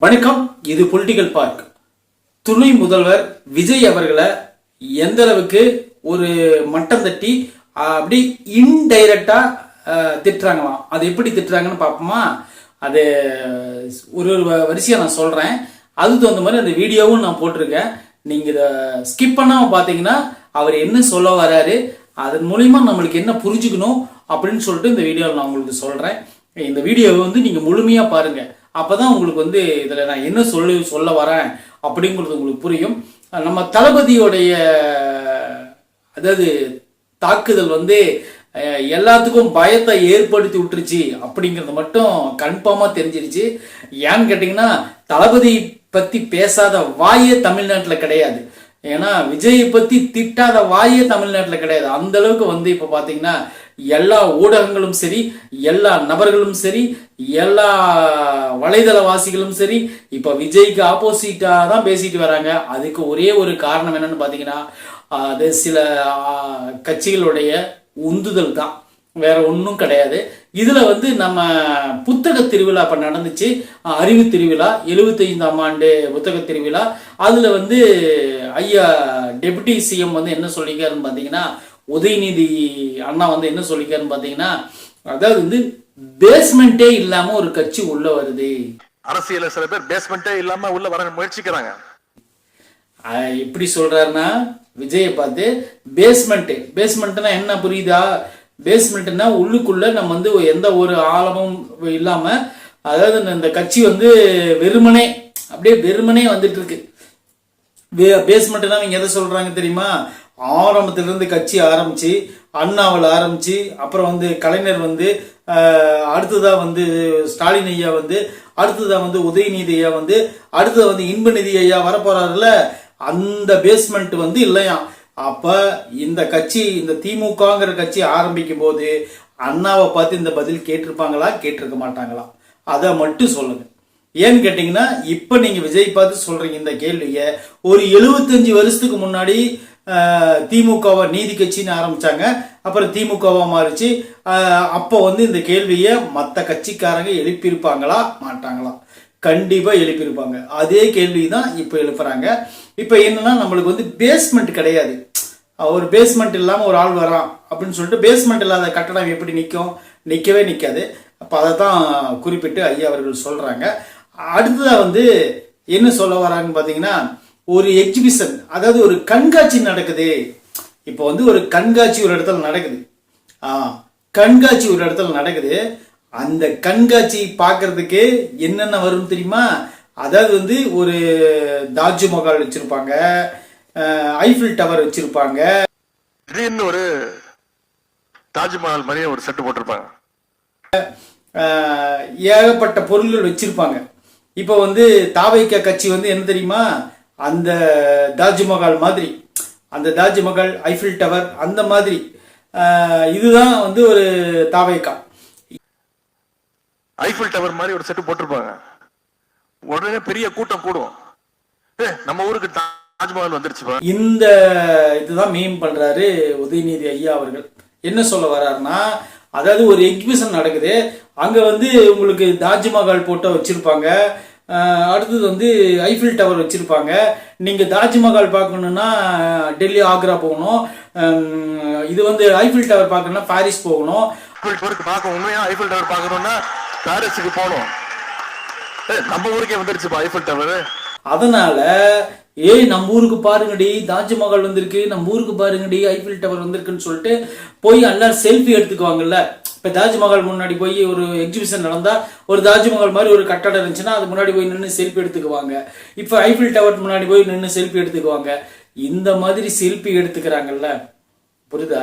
வணக்கம் இது political park துணை முதல்வர் விஜய் அவர்களை எந்த அளவுக்கு ஒரு மட்டம் தட்டி அப்படி இன்டைரக்டா திட்டுறாங்களாம். அது எப்படி திட்டுறாங்கன்னு பார்ப்போமா? அது ஒரு ஒரு வ- வரிசையா நான் சொல்றேன். அதுக்கு தகுந்த மாதிரி அந்த வீடியோவும் நான் போட்டிருக்கேன். நீங்க இதை ஸ்கிப் பண்ணாம பாத்தீங்கன்னா அவர் என்ன சொல்ல வராரு அதன் மூலியமா நம்மளுக்கு என்ன புரிஞ்சுக்கணும் அப்படின்னு சொல்லிட்டு இந்த வீடியோவில் நான் உங்களுக்கு சொல்றேன். இந்த வீடியோவை வந்து நீங்க முழுமையா அப்போ தான் உங்களுக்கு வந்து இதில் நான் என்ன சொல்லி சொல்ல வரேன் அப்படிங்கிறது உங்களுக்கு புரியும். நம்ம தளபதியோடைய அதாவது தாக்குதல் வந்து எல்லாத்துக்கும் பயத்தை ஏற்படுத்தி விட்டுருச்சு அப்படிங்கிறது மட்டும் கன்ஃபார்மாக தெரிஞ்சிருச்சு. ஏன்னு கேட்டிங்கன்னா தளபதி பற்றி பேசாத வாயே தமிழ்நாட்டில் கிடையாது. ஏன்னா விஜயை பற்றி திட்டாத வாயே தமிழ்நாட்டில் கிடையாது. அந்த அளவுக்கு வந்து இப்போ பார்த்தீங்கன்னா எல்லா ஊடகங்களும் சரி எல்லா நபர்களும் சரி எல்லா வலைதளவாசிகளும் சரி இப்போ விஜய்க்கு ஆப்போசிட்டாக தான் பேசிட்டு வராங்க. அதுக்கு ஒரே ஒரு காரணம் என்னன்னு பார்த்தீங்கன்னா அது சில கட்சிகளுடைய உந்துதல் தான். வேற ஒன்றும் கிடையாது. இதில் வந்து நம்ம புத்தக திருவிழா இப்போ நடந்துச்சு. அறிவு திருவிழா எழுபத்தைந்தாம் ஆண்டு புத்தக திருவிழா. அதில் வந்து ஐயா டெபுட்டி சிஎம் வந்து என்ன சொல்லிக்காருன்னு பார்த்தீங்கன்னா உதயநிதி அண்ணா வந்து என்ன சொல்லிக்காருன்னு பாத்தீங்கன்னா அதாவது வந்து பேஸ்மெண்ட்டே இல்லாம ஒரு கட்சி உள்ள வருது. அரசியல சில பேர் பேஸ்மெண்ட்டே இல்லாம உள்ள வர முயற்சிக்கிறாங்க. எப்படி சொல்றாருன்னா விஜயை பார்த்து பேஸ்மெண்ட் பேஸ்மெண்ட்னா என்ன புரியுதா? பேஸ்மெண்ட்னா உள்ளுக்குள்ள நம்ம வந்து எந்த ஒரு ஆழமும் இல்லாம அதாவது இந்த கட்சி வந்து வெறுமனே அப்படியே வெறுமனே வந்துட்டு இருக்கு. பேஸ்மெண்ட்னா இவங்க எதை சொல்றாங்க தெரியுமா? ஆரம்பத்திலிருந்து கட்சி ஆரம்பிச்சு அண்ணாவில் ஆரம்பிச்சு அப்புறம் வந்து கலைஞர் வந்து அடுத்ததாக வந்து ஸ்டாலின் ஐயா வந்து அடுத்ததாக வந்து உதயநிதி ஐயா வந்து அடுத்ததாக வந்து இன்பநிதி ஐயா வரப்போறாருல அந்த பேஸ்மெண்ட் வந்து இல்லையா? அப்போ இந்த கட்சி இந்த திமுகங்கிற கட்சி ஆரம்பிக்கும் போது அண்ணாவை பார்த்து இந்த பதில் கேட்டிருப்பாங்களா? கேட்டிருக்க மாட்டாங்களா? அதை மட்டும் சொல்லுங்க. ஏன்னு கேட்டிங்கன்னா இப்போ நீங்கள் விஜய் பார்த்து சொல்கிறீங்க இந்த கேள்வியை. ஒரு 75 வருஷத்துக்கு முன்னாடி திமுகவை நீதி கட்சின்னு ஆரம்பிச்சாங்க. அப்புறம் திமுகவாக மாறிச்சு. அப்போ வந்து இந்த கேள்வியை மற்ற கட்சிக்காரங்க எழுப்பியிருப்பாங்களா? மாட்டாங்களா? கண்டிப்பாக எழுப்பியிருப்பாங்க. அதே கேள்வி தான் இப்போ எழுப்புறாங்க. இப்போ என்னன்னா நம்மளுக்கு வந்து பேஸ்மெண்ட் கிடையாது. ஒரு பேஸ்மெண்ட் இல்லாமல் ஒரு ஆள் வரான் அப்படின்னு சொல்லிட்டு பேஸ்மெண்ட் இல்லாத கட்டடம் எப்படி நிற்கும் நிற்கவே நிற்காது அப்போ அதை தான் குறிப்பிட்டு ஐயா அவர்கள் சொல்கிறாங்க அடுத்ததாக வந்து என்ன சொல்ல வராங்கன்னு பார்த்தீங்கன்னா ஒரு எக்ஸிபிஷன் அதாவது ஒரு கண்காட்சி நடக்குது. இப்போ வந்து ஒரு கண்காட்சி ஒரு இடத்துல நடக்குது. ஆ கண்காட்சி ஒரு இடத்துல நடக்குது. அந்த கண்காட்சி பார்க்கிறதுக்கு என்னென்ன வரும் தெரியுமா? அதாவது வந்து ஒரு தாஜ்மஹால் வச்சிருப்பாங்க. ஐஃபில் டவர் வச்சிருப்பாங்க. திடீர்னு ஒரு தாஜ்மஹால் மாதிரியே ஒரு செட்டு போட்டிருப்பாங்க. ஏகப்பட்ட பொருள்கள் வச்சிருப்பாங்க. இப்போ வந்து தாவைக்க கட்சி வந்து என்ன தெரியுமா? அந்த தாஜ்மஹால் மாதிரி அந்த தாஜ்மஹால் ஐஃபில் டவர் அந்த மாதிரி இதுதான் வந்து ஒரு தாவைக்கா. ஐஃபில் டவர் மாதிரி ஒரு செட்டு போட்டிருப்பாங்க. உடனே பெரிய கூட்டம் கூடும். நம்ம ஊருக்கு தாஜ்மஹால் வந்துருச்சுப்பா இந்த இதுதான் மெயின் பண்றாரு உதயநிதி ஐயா அவர்கள். என்ன சொல்ல வர்றாருன்னா அதாவது ஒரு எக்ஸிபிஷன் நடக்குது. அங்க வந்து உங்களுக்கு தாஜ்மஹால் போட்டோ வச்சிருப்பாங்க. அடுத்தது வந்து ஐஃபில் டவர் வச்சிருப்பாங்க. நீங்க தாஜ்மஹால் பார்க்கணும்னா டெல்லி ஆக்ரா போகணும். இது வந்து ஐஃபில் டவர் பார்க்கணும்னா பாரிஸ் போகணும். பார்க்க உண்மையா ஐஃபில் டவர் பார்க்கணும்னா பாரிஸுக்கு போகணும். நம்ம ஊருக்கே வந்துருச்சுப்பா ஐஃபில் டவர் அதனால ஏய் நம்ம ஊருக்கு பாருங்கடி தாஜ்மஹால் வந்திருக்கு நம்ம ஊருக்கு பாருங்கடி ஐஃபில் டவர் வந்திருக்குன்னு சொல்லிட்டு போய் எல்லாரும் செல்ஃபி எடுத்துக்குவாங்கல்ல. இப்ப தாஜ்மஹால் முன்னாடி போய் ஒரு எக்ஸிபிஷன் நடந்தா ஒரு தாஜ்மஹால் மாதிரி ஒரு கட்டடம் இருந்துச்சுன்னா அது முன்னாடி போய் நின்று செல்ஃபி எடுத்துக்குவாங்க. இப்ப ஐஃபில் டவர் முன்னாடி போய் நின்று செல்ஃபி எடுத்துக்குவாங்க. இந்த மாதிரி செல்ஃபி எடுத்துக்கிறாங்கல்ல புரியுதா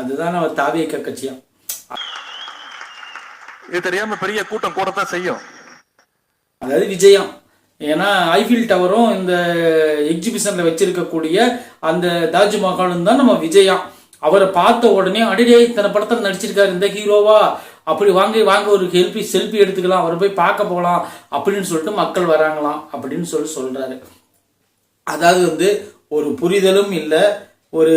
அதுதான் நம்ம தாவியக்க கட்சியா இது தெரியாம பெரிய கூட்டம் கூடத்தான் செய்யும். அதாவது விஜயம். ஏன்னா ஐஃபில் டவரும் இந்த எக்ஸிபிஷன்ல வச்சிருக்கக்கூடிய அந்த தாஜ்மஹாலும் தான் நம்ம விஜயம். அவரை பார்த்த உடனே அடிடே இத்தனை படத்தில் நடிச்சிருக்காரு இந்த ஹீரோவா. அப்படி வாங்க வாங்க ஒரு ஹெல்பி செல்ஃபி எடுத்துக்கலாம் அவரை போய் பார்க்க போகலாம் அப்படின்னு சொல்லிட்டு மக்கள் வராங்களாம் அப்படின்னு சொல்லி சொல்கிறாரு அதாவது வந்து ஒரு புரிதலும் இல்லை ஒரு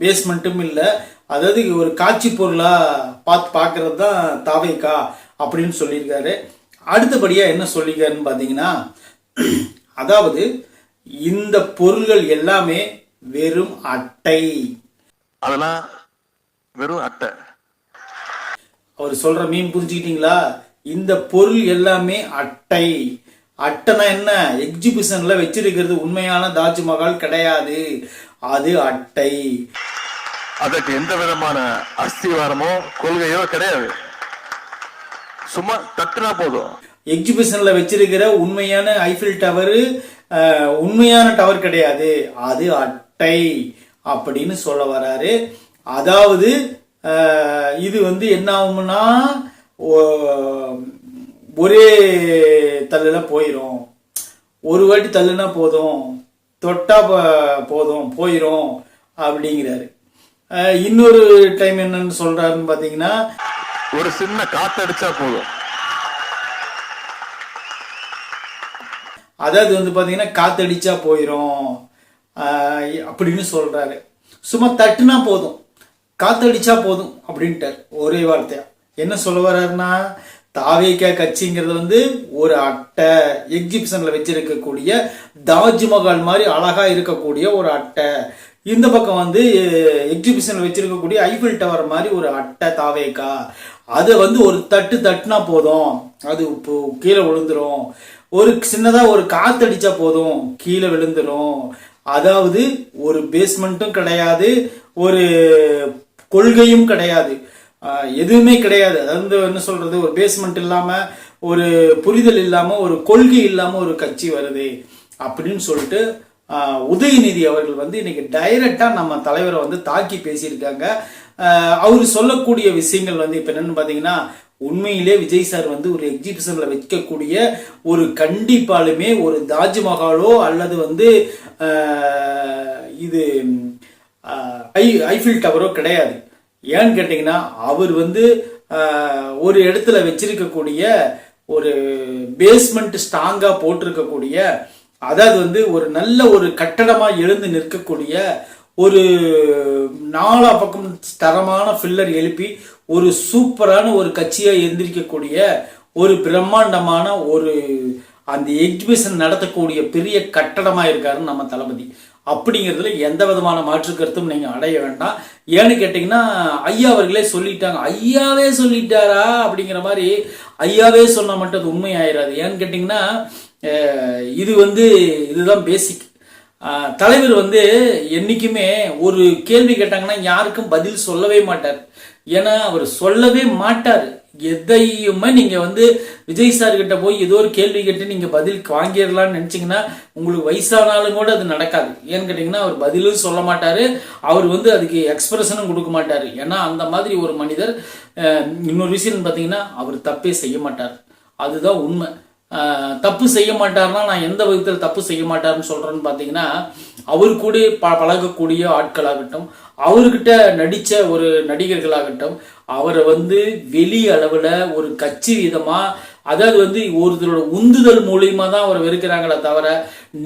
பேஸ்மெண்ட்டும் இல்லை அதாவது ஒரு காட்சி பொருளாக பார்த்து பார்க்கறது தான் தாவைக்கா அப்படின்னு சொல்லியிருக்காரு. அடுத்தபடியாக என்ன சொல்லியிருக்காருன்னு பார்த்தீங்கன்னா அதாவது இந்த பொருள்கள் எல்லாமே வெறும் அட்டை. அதெல்லாம் வெறும் அட்டை. அவர் சொல்ற மீன் புரிஞ்சுக்கிட்டீங்களா? இந்த பொருள் எல்லாமே அட்டை. அட்டைனா என்ன? எக்ஸிபிஷன்ல வச்சிருக்கிறது உண்மையான தாஜ்மஹால் கிடையாது. அது அட்டை. அதற்கு எந்த விதமான அஸ்திவாரமோ கொள்கையோ கிடையாது. சும்மா தட்டுனா போதும். எக்ஸிபிஷன்ல வச்சிருக்கிற உண்மையான ஐஃபில் டவர் உண்மையான டவர் கிடையாது. அது அட்டை. அப்படின்னு சொல்ல வராரு. அதாவது இது வந்து என்ன ஆகும்னா ஒரே தள்ளுல போயிடும் ஒரு வாட்டி தள்ளுனா போதும். தொட்டா போதும் போயிடும் அப்படிங்கிறாரு. இன்னொரு டைம் என்னன்னு சொல்றாருன்னு பாத்தீங்கன்னா ஒரு சின்ன காத்தடிச்சா போதும். அதாவது வந்து பார்த்தீங்கன்னா காத்தடிச்சா போயிடும் அப்படின்னு சொல்கிறாரு சும்மா தட்டுனா போதும். காத்தடிச்சா போதும் அப்படின்ட்டார். ஒரே வார்த்தையா. என்ன சொல்ல வர்றாருன்னா தாவேக்கா கட்சிங்கிறது வந்து ஒரு அட்டை எக்ஸிபிஷனில் வச்சிருக்கக்கூடிய தாஜ்மஹால் மாதிரி அழகாக இருக்கக்கூடிய ஒரு அட்டை. இந்த பக்கம் வந்து எக்ஸிபிஷனில் வச்சிருக்கக்கூடிய ஐபிள் டவர் மாதிரி ஒரு அட்டை தாவேக்கா. அதை வந்து ஒரு தட்டு தட்டுனா போதும். அது இப்போ கீழே விழுந்துடும் ஒரு சின்னதாக ஒரு காத்தடிச்சா போதும். கீழே விழுந்துடும் அதாவது ஒரு பேஸ்மெண்ட்டும் கிடையாது ஒரு கொள்கையும் கிடையாது. எதுவுமே கிடையாது. அதாவது என்ன சொல்றது? ஒரு பேஸ்மெண்ட் இல்லாம ஒரு புரிதல் இல்லாம ஒரு கொள்கை இல்லாம ஒரு கட்சி வருது அப்படின்னு சொல்லிட்டு உதயநிதி அவர்கள் வந்து இன்னைக்கு டைரக்டா நம்ம தலைவரை வந்து தாக்கி பேசியிருக்காங்க. அவர் சொல்லக்கூடிய விஷயங்கள் வந்து இப்போ என்னன்னு பார்த்தீங்கன்னா உண்மையிலே விஜய் சார் வந்து ஒரு எக்ஸிபிஷனில் வைக்கக்கூடிய ஒரு கண்டிப்பாலுமே ஒரு தாஜ்மஹாலோ அல்லது வந்து இது ஐ ஐஃபில் டவரோ கிடையாது. ஏன்னு கேட்டிங்கன்னா அவர் வந்து ஒரு இடத்துல வச்சிருக்கக்கூடிய ஒரு பேஸ்மெண்ட் ஸ்ட்ராங்காக போட்டிருக்கக்கூடிய அதாவது வந்து ஒரு நல்ல ஒரு கட்டடமாக எழுந்து நிற்கக்கூடிய ஒரு நாலா பக்கம் தரமான ஃபில்லர் எழுப்பி ஒரு சூப்பரான ஒரு கட்சியாக எந்திரிக்கக்கூடிய ஒரு பிரம்மாண்டமான ஒரு அந்த எக்ஸிபிஷன் நடத்தக்கூடிய பெரிய கட்டடமாக இருக்காரு நம்ம தளபதி. அப்படிங்கிறதுல எந்த விதமான மாற்று கருத்தும் நீங்கள் அடைய வேண்டாம். ஏன்னு கேட்டிங்கன்னா ஐயா அவர்களே சொல்லிட்டாங்க. ஐயாவே சொல்லிட்டாரா? அப்படிங்கிற மாதிரி ஐயாவே சொன்னால் மட்டும் அது உண்மை ஆயிடாது ஏன்னு கேட்டிங்கன்னா இது வந்து இதுதான் பேசிக் தலைவர் வந்து என்னைக்குமே ஒரு கேள்வி கேட்டாங்கன்னா யாருக்கும் பதில் சொல்லவே மாட்டார். ஏன்னா அவர் சொல்லவே மாட்டார். எதையுமே நீங்கள் வந்து விஜய் சார் கிட்ட போய் ஏதோ ஒரு கேள்வி கேட்டு நீங்கள் பதில் வாங்கிடலாம்னு நினச்சிங்கன்னா உங்களுக்கு வயசானாலும் கூட அது நடக்காது. ஏன்னு கேட்டிங்கன்னா அவர் பதிலும் சொல்ல மாட்டார். அவர் வந்து அதுக்கு எக்ஸ்பிரஷனும் கொடுக்க மாட்டார். ஏன்னா அந்த மாதிரி ஒரு மனிதர் இன்னொரு விஷயம் பார்த்தீங்கன்னா அவர் தப்பே செய்ய மாட்டார். அதுதான் உண்மை. தப்பு செய்ய மாட்டார்னா நான் எந்த விதத்தில் தப்பு செய்ய மாட்டாருன்னு சொல்கிறேன்னு பார்த்தீங்கன்னா அவர் கூட ப பழகக்கூடிய ஆட்களாகட்டும் அவர்கிட்ட நடித்த ஒரு நடிகர்களாகட்டும் அவரை வந்து வெளி அளவில் ஒரு கட்சி விதமாக அதாவது வந்து ஒருத்தரோட உந்துதல் மூலியமா தான் அவரை வெறுக்கிறாங்களே தவிர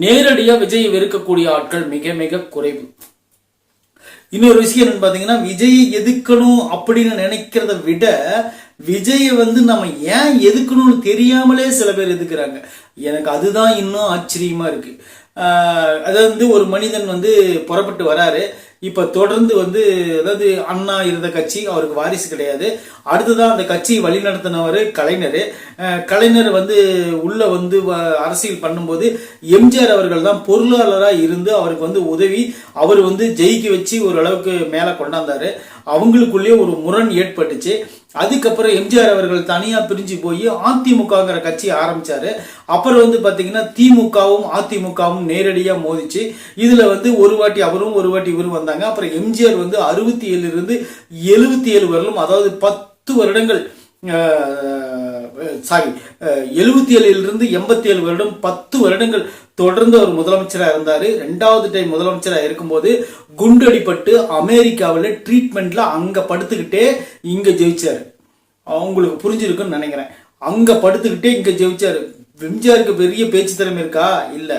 நேரடியாக விஜயை வெறுக்கக்கூடிய ஆட்கள் மிக மிக குறைவு. இன்னொரு விஷயம் என்னன்னு பார்த்தீங்கன்னா விஜயை எதுக்கணும் அப்படின்னு நினைக்கிறத விட விஜயை வந்து நம்ம ஏன் எதுக்கணும்னு தெரியாமலே சில பேர் எதுக்குறாங்க. எனக்கு அதுதான் இன்னும் ஆச்சரியமா இருக்கு. அதாவது வந்து ஒரு மனிதன் வந்து புறப்பட்டு வராரு. இப்ப தொடர்ந்து வந்து அதாவது அண்ணா இருந்த கட்சி அவருக்கு வாரிசு கிடையாது. அடுத்ததான் அந்த கட்சியை வழிநடத்தினவர் கலைஞர். கலைஞர் வந்து உள்ள வந்து அரசியல் பண்ணும்போது எம்ஜிஆர் அவர்கள் தான் பொருளாளராக இருந்து அவருக்கு வந்து உதவி. அவர் வந்து ஜெயிக்க வச்சு ஓரளவுக்கு மேலே கொண்டாந்தாரு. அவங்களுக்குள்ளேயே ஒரு முரண் ஏற்பட்டுச்சு. அதுக்கப்புறம் எம்ஜிஆர் அவர்கள் தனியாக பிரிஞ்சு போய் அதிமுகங்கிற கட்சி ஆரம்பித்தார் அப்புறம் வந்து பார்த்தீங்கன்னா திமுகவும் அதிமுகவும் நேரடியாக மோதிச்சு இதில் வந்து ஒரு வாட்டி அவரும் ஒரு வாட்டி இவரும் வந்தாங்க. அப்புறம் எம்ஜிஆர் வந்து அறுபத்தி ஏழுலேருந்து எழுபத்தி ஏழு வரலும் அதாவது பத்து வருடங்கள் சாரி எழுபத்தி ஏழுலிருந்து எண்பத்தி ஏழு வருடம் பத்து வருடங்கள் தொடர்ந்து அவர் முதலமைச்சராக இருந்தார். ரெண்டாவது டைம் முதலமைச்சராக இருக்கும்போது குண்டடிப்பட்டு அமெரிக்காவில் ட்ரீட்மெண்ட்டில் அங்கே படுத்துக்கிட்டே இங்கே ஜெயிச்சார். அவங்களுக்கு புரிஞ்சிருக்குன்னு நினைக்கிறேன். அங்கே படுத்துக்கிட்டே இங்கே ஜெயிச்சார். எம்ஜிஆருக்கு பெரிய பேச்சு திறமை இருக்கா? இல்லை.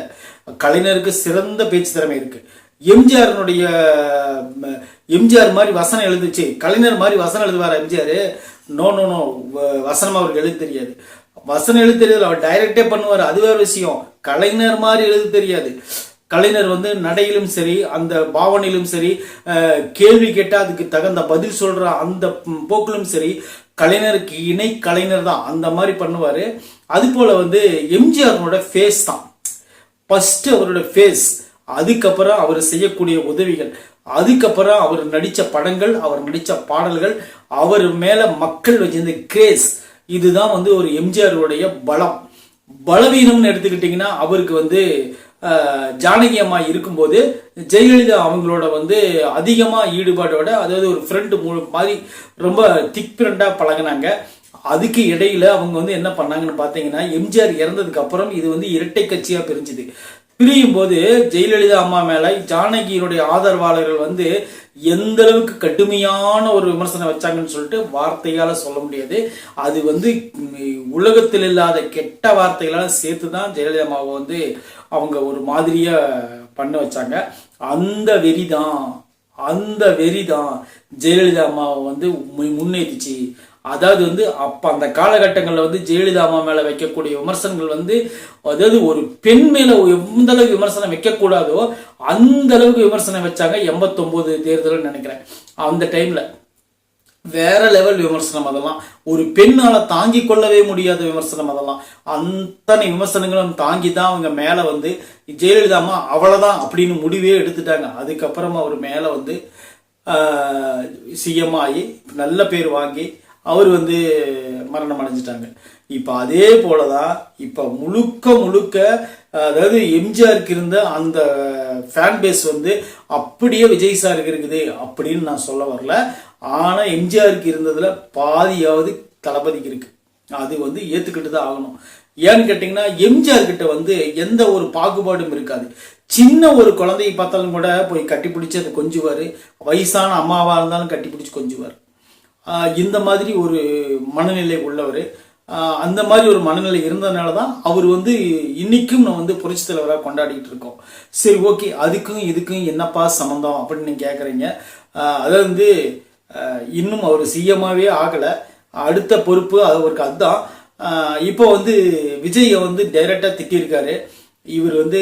கலைஞருக்கு சிறந்த பேச்சு திறமை இருக்கு. எம்ஜிஆர்னுடைய எம்ஜிஆர் மாதிரி வசனம் எழுதுச்சு. கலைஞர் மாதிரி வசனம் எழுதுவார் எம்ஜிஆர்? நோ நோ நோ வ- வசனம் அவருக்கு எழுத தெரியாது. வசனம் எழுத தெரியாது. அவர் டைரக்டே பண்ணுவார். அது வேறு விஷயம். கலைஞர் மாதிரி எழுத தெரியாது. கலைஞர் வந்து நடையிலும் சரி அந்த பாவனையிலும் சரி கேள்வி கேட்டால் அதுக்கு தகுந்த பதில் சொல்கிற அந்த போக்கிலும் சரி கலைஞருக்கு இணை கலைஞர் தான். அந்த மாதிரி பண்ணுவார். அது போல் வந்து எம்ஜிஆர்னோட ஃபேஸ் தான். ஃபஸ்ட்டு அவரோட ஃபேஸ் அதுக்கப்புறம் அவர் செய்யக்கூடிய உதவிகள். அதுக்கப்புறம் அவர் நடித்த படங்கள் அவர் நடித்த பாடல்கள் அவர் மேலே மக்கள் வச்சிருந்த கிரேஸ் இதுதான் வந்து ஒரு எம்ஜிஆருடைய பலம். பலவீனம்னு எடுத்துக்கிட்டிங்கன்னா அவருக்கு வந்து ஜானகி அம்மா இருக்கும்போது ஜெயலலிதா அவங்களோட வந்து அதிகமாக ஈடுபாடோட அதாவது ஒரு ஃப்ரெண்டு மாதிரி ரொம்ப திக் ஃப்ரெண்டாக பழகுனாங்க. அதுக்கு இடையில அவங்க வந்து என்ன பண்ணாங்கன்னு பார்த்தீங்கன்னா எம்ஜிஆர் இறந்ததுக்கு அப்புறம் இது வந்து இரட்டை கட்சியாக பிரிஞ்சுது. பிரியும் போது ஜெயலலிதா அம்மா மேல ஜானகியினுடைய ஆதரவாளர்கள் வந்து எந்த அளவுக்கு கடுமையான ஒரு விமர்சனம் வச்சாங்கன்னு சொல்லிட்டு வார்த்தையால சொல்ல முடியாது. அது வந்து உலகத்தில் இல்லாத கெட்ட வார்த்தைகளால சேர்த்து தான் ஜெயலலிதா அம்மாவை வந்து அவங்க ஒரு மாதிரியாக பண்ண வச்சாங்க. அந்த வெறிதான் அந்த வெறிதான் ஜெயலலிதா அம்மாவை வந்து முன்னேறிச்சு அதாவது வந்து அப்போ அந்த காலகட்டங்களில் வந்து ஜெயலலிதா அம்மா மேலே வைக்கக்கூடிய விமர்சனங்கள் வந்து அதாவது ஒரு பெண் மேலே எந்த அளவுக்கு விமர்சனம் வைக்கக்கூடாதோ அந்த அளவுக்கு விமர்சனம் வச்சாங்க எண்பத்தொம்போது தேர்தல்னு நினைக்கிறேன். அந்த டைமில் வேற லெவல் விமர்சனம் அதெல்லாம். ஒரு பெண்ணால் தாங்கி கொள்ளவே முடியாத விமர்சனம் அதெல்லாம். அத்தனை விமர்சனங்களும் தாங்கி தான் அவங்க மேலே வந்து ஜெயலலிதா அம்மா அவ்வளோதான் அப்படின்னு முடிவே எடுத்துட்டாங்க. அதுக்கப்புறமா அவர் மேலே வந்து சிஎம் ஆகி நல்ல பேர் வாங்கி அவர் வந்து மரணம் அடைஞ்சிட்டாங்க. இப்போ அதே போலதான் இப்போ முழுக்க முழுக்க அதாவது எம்ஜிஆருக்கு இருந்த அந்த ஃபேன் பேஸ் வந்து அப்படியே விஜய் சாருக்கு இருக்குது அப்படின்னு நான் சொல்ல வரல. ஆனால் எம்ஜிஆருக்கு இருந்ததில் பாதியாவது தளபதிக்கு இருக்கு. அது வந்து ஏற்றுக்கிட்டு தான் ஆகணும். ஏன்னு கேட்டிங்கன்னா எம்ஜிஆர் கிட்ட வந்து எந்த ஒரு பாகுபாடும் இருக்காது. சின்ன ஒரு குழந்தையை பார்த்தாலும் கூட போய் கட்டி பிடிச்சி அதை கொஞ்சுவார். வயசான அம்மாவாக இருந்தாலும் கட்டி பிடிச்சி கொஞ்சுவார். இந்த மாதிரி ஒரு மனநிலை உள்ளவர். அந்த மாதிரி ஒரு மனநிலை இருந்ததுனால தான் அவர் வந்து இன்னைக்கும் நான் வந்து புரட்சி தலைவராக கொண்டாடிட்டு இருக்கோம். சரி ஓகே அதுக்கும் இதுக்கும் என்னப்பா சம்மந்தம் அப்படின்னு நீங்கள் கேட்குறீங்க அதை வந்து இன்னும் அவர் சிஎம்மாவே ஆகலை. அடுத்த பொறுப்பு அவருக்கு அதுதான். இப்போ வந்து விஜயை வந்து டைரெக்டாக திட்டியிருக்காரு. இவர் வந்து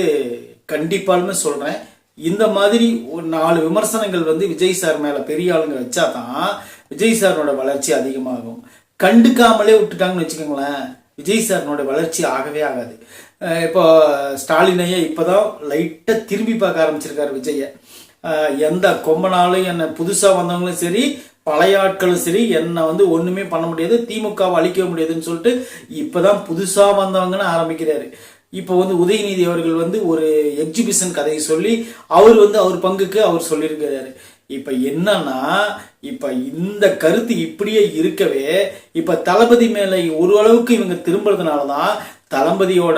கண்டிப்பாலுமே சொல்கிறேன் இந்த மாதிரி ஒரு நாலு விமர்சனங்கள் வந்து விஜய் சார் மேலே பெரிய ஆளுங்க வச்சா தான் விஜய் சாரோட வளர்ச்சி அதிகமாகும். கண்டுக்காமலே விட்டுட்டாங்கன்னு வச்சுக்கோங்களேன் விஜய் சாரனோட வளர்ச்சி ஆகவே ஆகாது. இப்போ ஸ்டாலினையே இப்போதான் லைட்டாக திரும்பி பார்க்க ஆரம்பிச்சிருக்காரு விஜயை எந்த கொம்பனாலும் என்ன புதுசாக வந்தவங்களும் சரி பழைய ஆட்களும் சரி என்னை வந்து ஒன்றுமே பண்ண முடியாது திமுகவை அழிக்க முடியாதுன்னு சொல்லிட்டு இப்போ தான் புதுசாக வந்தவங்கன்னு ஆரம்பிக்கிறாரு. இப்போ வந்து உதயநிதி அவர்கள் வந்து ஒரு எக்ஸிபிஷன் கதையை சொல்லி அவர் வந்து அவர் பங்குக்கு அவர் சொல்லியிருக்கிறாரு. இப்போ என்னன்னா இப்ப இந்த கருத்து இப்படியே இருக்கவே இப்ப தளபதி மேல ஒரு அளவுக்கு இவங்க திரும்புறதுனாலதான் தளபதியோட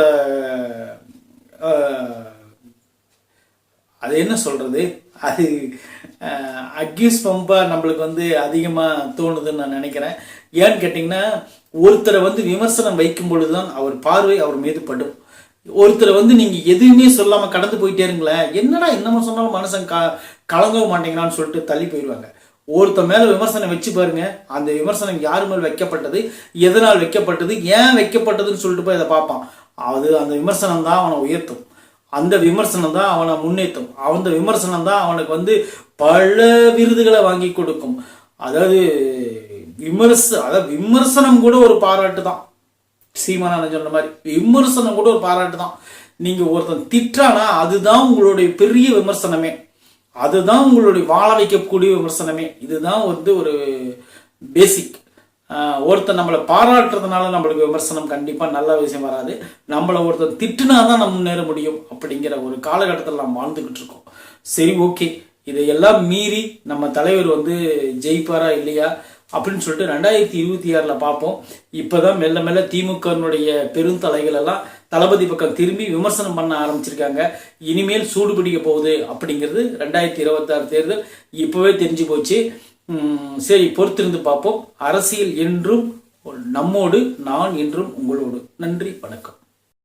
அது என்ன சொல்றது? அது அக்யூஸ் பம்பா நம்மளுக்கு வந்து அதிகமா தோணுதுன்னு நான் நினைக்கிறேன். ஏன்னு கேட்டிங்கன்னா ஒருத்தரை வந்து விமர்சனம் வைக்கும் பொழுதுதான் அவர் பார்வை அவர் மீது படும். ஒருத்தரை வந்து நீங்க எதுவுமே சொல்லாம கடந்து போயிட்டே இருங்களேன். என்னடா என்னமோ சொன்னாலும் மனுஷன் க கலங்க மாட்டேங்கிறான்னு சொல்லிட்டு தள்ளி போயிடுவாங்க. ஒருத்தன் மேல விமர்சனம் வச்சு பாருங்க அந்த விமர்சனம் யார் மேல் வைக்கப்பட்டது எதனால் வைக்கப்பட்டது ஏன் வைக்கப்பட்டதுன்னு சொல்லிட்டு போய் அதை பார்ப்பான். அது அந்த விமர்சனம் தான் அவனை உயர்த்தும். அந்த விமர்சனம் தான் அவனை முன்னேற்றும் அந்த விமர்சனம் தான் அவனுக்கு வந்து பல விருதுகளை வாங்கி கொடுக்கும். அதாவது விமர்ச அதாவது விமர்சனம் கூட ஒரு பாராட்டு தான். சீமானு சொன்ன மாதிரி விமர்சனம் கூட ஒரு பாராட்டு தான். நீங்க ஒருத்தன் திட்டானா அதுதான் உங்களுடைய பெரிய விமர்சனமே. அதுதான் உங்களுடைய வாழ வைக்கக்கூடிய விமர்சனமே. இதுதான் வந்து ஒரு பேசிக் ஒருத்தர் நம்மளை பாராட்டுறதுனால நம்மளுக்கு விமர்சனம் கண்டிப்பாக நல்ல விஷயம் வராது. நம்மளை ஒருத்தன் திட்டுனா தான் நம்ம முன்னேற முடியும் அப்படிங்கிற ஒரு காலகட்டத்தில் நாம் வாழ்ந்துக்கிட்டு இருக்கோம். சரி ஓகே. இதையெல்லாம் மீறி நம்ம தலைவர் வந்து ஜெயிப்பாரா இல்லையா அப்படின்னு சொல்லிட்டு ரெண்டாயிரத்தி இருபத்தி ஆறில் பார்ப்போம். இப்போ தான் மெல்ல மெல்ல திமுகனுடைய பெருந்தலைகள் எல்லாம் தளபதி பக்கம் திரும்பி விமர்சனம் பண்ண ஆரம்பிச்சிருக்காங்க. இனிமேல் சூடு பிடிக்க போகுது அப்படிங்கிறது ரெண்டாயிரத்தி இருபத்தாறு தேர்தல் இப்போவே தெரிஞ்சு போச்சு. சரி பொறுத்திருந்து பார்ப்போம். அரசியல் என்றும் நம்மோடு நான் என்றும் உங்களோடு. நன்றி வணக்கம்.